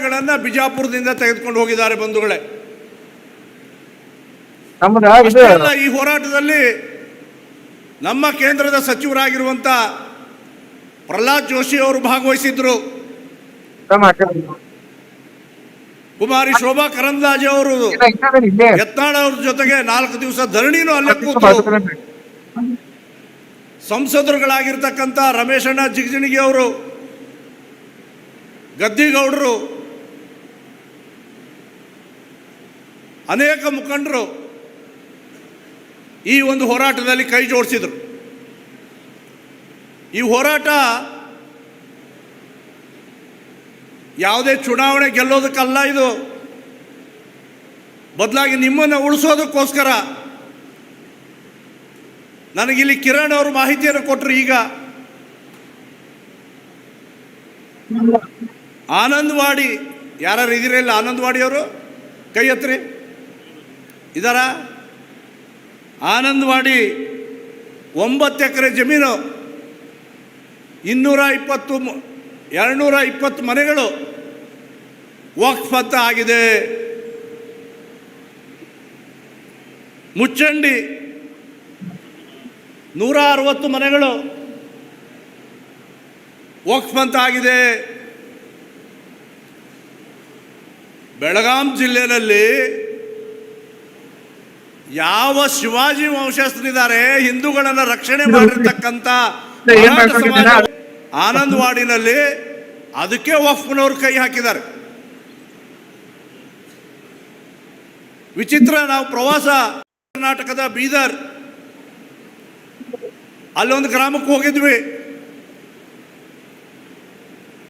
ರೂಪಾಯಿಗಳನ್ನು ಬಿಜಾಪುರದಿಂದ ತೆಗೆದುಕೊಂಡು ಹೋಗಿದ್ದಾರೆ ಬಂಧುಗಳೇ. ಈ ಹೋರಾಟದಲ್ಲಿ ನಮ್ಮ ಕೇಂದ್ರದ ಸಚಿವರಾಗಿರುವಂತ ಪ್ರಹ್ಲಾದ್ ಜೋಶಿ ಅವರು ಭಾಗವಹಿಸಿದ್ರು. ಕುಮಾರಿ ಶೋಭಾ ಕರಂದಾಜೆ ಅವರು ಯತ್ನಾಳ್ ಅವ್ರ ಜೊತೆಗೆ ನಾಲ್ಕು ದಿವಸ ಧರಣಿನೂ ಅಲ್ಲೇ ಕೂತು ಸಂಸದರುಗಳಾಗಿರ್ತಕ್ಕಂಥ ರಮೇಶಣ್ಣ ಜಿಗಜಿಣಗಿ ಅವರು ಗದ್ದಿಗೌಡರು ಅನೇಕ ಮುಖಂಡರು ಈ ಒಂದು ಹೋರಾಟದಲ್ಲಿ ಕೈ ಜೋಡಿಸಿದರು. ಈ ಹೋರಾಟ ಯಾವುದೇ ಚುನಾವಣೆ ಗೆಲ್ಲೋದಕ್ಕಲ್ಲ ಇದು. ಬದಲಾಗಿ ನಿಮ್ಮನ್ನು ಉಳಿಸೋದಕ್ಕೋಸ್ಕರ ನನಗಿಲ್ಲಿ ಕಿರಣ್ ಅವರು ಮಾಹಿತಿಯನ್ನು ಕೊಟ್ಟರು ಈಗ. ಆನಂದವಾಡಿ ಯಾರು ಇದಿರಲ್ಲ ಆನಂದವಾಡಿ ಅವರು? ಕೈ ಹತ್ರಿ ಇದಾರ ಆನಂದವಾಡಿ ಒಂಬತ್ತು ಎಕರೆ ಜಮೀನು ಇನ್ನೂರ ಇಪ್ಪತ್ತು ಎರಡುನೂರ ಇಪ್ಪತ್ತು ಮನೆಗಳು ವಕ್ಫ್ ಅಂತ ಆಗಿದೆ. ಮುಚ್ಚಂಡಿ ನೂರ ಅರವತ್ತು ಮನೆಗಳು ವಕ್ಫಂತ ಆಗಿದೆ. ಬೆಳಗಾಂ ಜಿಲ್ಲೆಯಲ್ಲಿ ಯಾವ ಶಿವಾಜಿ ವಂಶಸ್ಥರಿದ್ದಾರೆ? ಹಿಂದೂಗಳನ್ನ ರಕ್ಷಣೆ ಮಾಡಿರ್ತಕ್ಕಂಥ ಆನಂದವಾಡಿನಲ್ಲಿ ಅದಕ್ಕೆ ವಕ್ಫ್ನವ್ರು ಕೈ ಹಾಕಿದ್ದಾರೆ. ವಿಚಿತ್ರ ನಾವು ಪ್ರವಾಸ ಕರ್ನಾಟಕದ ಬೀದರ್. ಅಲ್ಲೊಂದು ಗ್ರಾಮಕ್ಕೆ ಹೋಗಿದ್ವಿ.